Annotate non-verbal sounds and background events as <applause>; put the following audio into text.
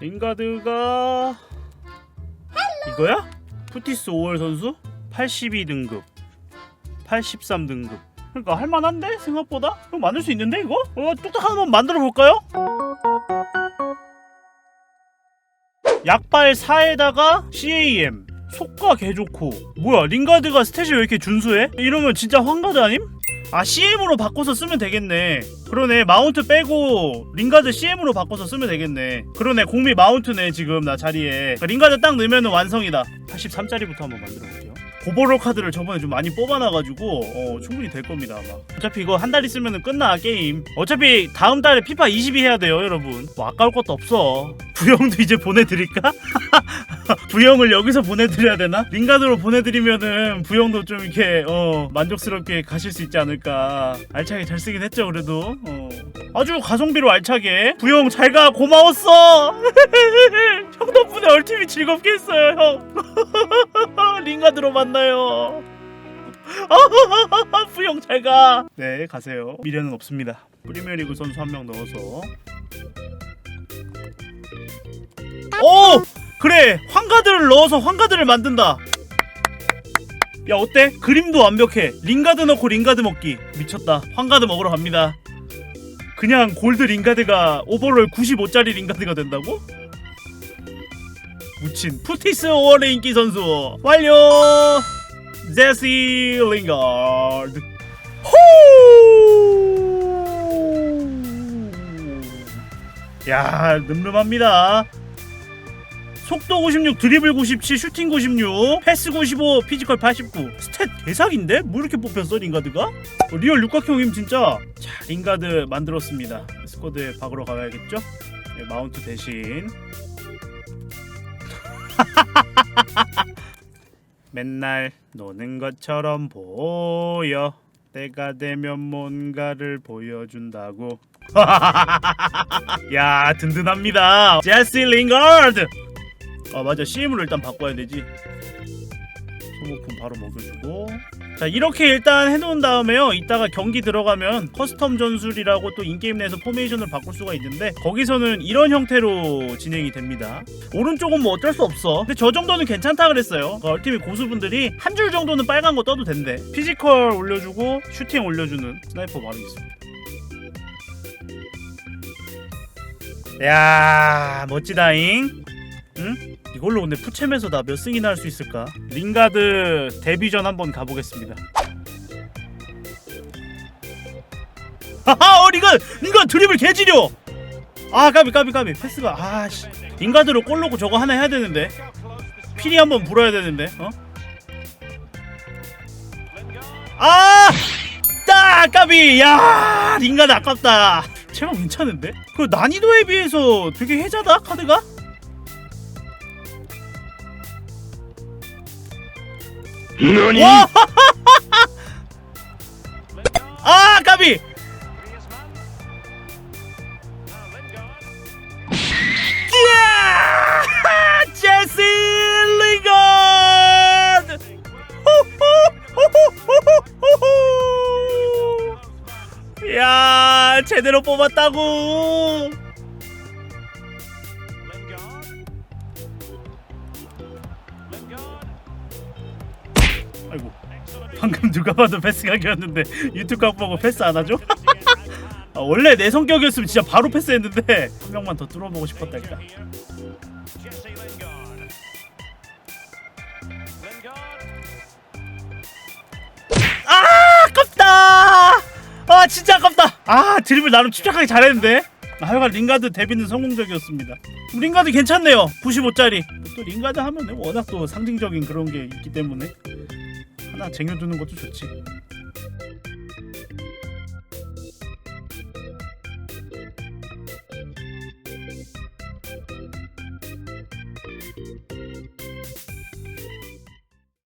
링가드가 이거야? 푸티스 5월 선수 82등급 83등급 그러니까 할만한데 생각보다 이거 만들 수 있는데 이거? 어 뚝딱 한번 만들어 볼까요? 약발 4에다가 CAM 속과 개 좋고 뭐야 링가드가 스탯이 왜 이렇게 준수해? 이러면 진짜 황가드 아님? 아 CM으로 바꿔서 쓰면 되겠네. 그러네 마운트 빼고 링가드 CM으로 바꿔서 쓰면 되겠네. 그러네 공미 마운트네 지금 나 자리에. 그러니까 링가드 딱 넣으면 완성이다. 83짜리부터 한번 만들어 볼게요 고버럴 카드를 저번에 좀 많이 뽑아놔가지고 어, 충분히 될 겁니다 아마. 어차피 이거 한 달 있으면 끝나 게임. 어차피 다음 달에 피파 20이 해야 돼요 여러분. 뭐 아까울 것도 없어. 부영도 이제 보내드릴까? <laughs> 부영을 여기서 보내드려야 되나? 링가드로 보내드리면은 부영도 좀 이렇게 어 만족스럽게 가실 수 있지 않을까. 알차게 잘 쓰긴 했죠 그래도. 어. 아주 가성비로 알차게. 부영 잘가. 고마웠어. <laughs> 형 덕분에 얼티밋 즐겁게 했어요 형 <laughs> 링가드로 만나요? 부영 잘 가. 네 가세요. 미래는 없습니다. 프리미어리그 선수 한 명 넣어서. 오! 그래! 황가드를 넣어서 황가드를 만든다. 야 어때? 그림도 완벽해. 링가드 넣고 링가드 먹기. 미쳤다. 황가드 먹으러 갑니다. 그냥 골드 링가드가 오버롤 95짜리 링가드가 된다고? 무친 푸티스 5월의 인기 선수 완료 제시 링가드 후! 야 늠름합니다 속도 96, 드리블 97, 슈팅 96, 패스 95, 피지컬 89. 스탯 개사기인데? 뭐 이렇게 뽑혔어 링가드가? 어, 리얼 육각형임 진짜. 자 링가드 만들었습니다. 스쿼드에 박으러 가야겠죠? 네, 마운트 대신. <laughs> 맨날 노는 것처럼 보여. 때가 되면 뭔가를 보여준다고. <laughs> 야 든든합니다. 제시 링가드. 아 맞아 CM으로 일단 바꿔야 되지 소모품 바로 먹여주고. 자 이렇게 일단 해놓은 다음에요. 이따가 경기 들어가면 커스텀 전술이라고 또 인게임 내에서 포메이션을 바꿀 수가 있는데 거기서는 이런 형태로 진행이 됩니다. 오른쪽은 뭐 어쩔 수 없어. 근데 저 정도는 괜찮다 그랬어요. 그 얼티밋 고수분들이 한 줄 정도는 빨간 거 떠도 된대. 피지컬 올려주고 슈팅 올려주는 스나이퍼 바로 있습니다. 야 멋지다잉. 응? 이걸로 근데 푸챔에서 나 몇 승이나 할 수 있을까? 링가드 데뷔전 한번 가보겠습니다. 하하, 어 링가 링가 드리블 개지려. 아 까비 까비 까비 패스가 아씨 링가드로 골 넣고 저거 하나 해야 되는데 피리 한번 불어야 되는데 어? 아! 따 까비 야 링가드 아깝다. 제가 괜찮은데? 그 난이도에 비해서 되게 해자다 카드가? 너니? 와! <laughs> 아 까비! <laughs> 제시! 호호호호호호호! <laughs> 야 제대로 뽑았다고! 아이고. 방금 누가 봐도 패스 각이었는데 유튜브 각 보고 패스 안 하죠? <laughs> 아, 원래 내 성격이었으면 진짜 바로 패스했는데 한 명만 더 뚫어보고 싶었다니까 아 아깝다! 아 진짜 아깝다! 아 드리블 나름 침착하게 잘했는데? 아, 하여간 링가드 데뷔는 성공적이었습니다. 링가드 괜찮네요. 95짜리. 또 링가드 하면 워낙 또 상징적인 그런 게 있기 때문에 하나 쟁여두는 것도 좋지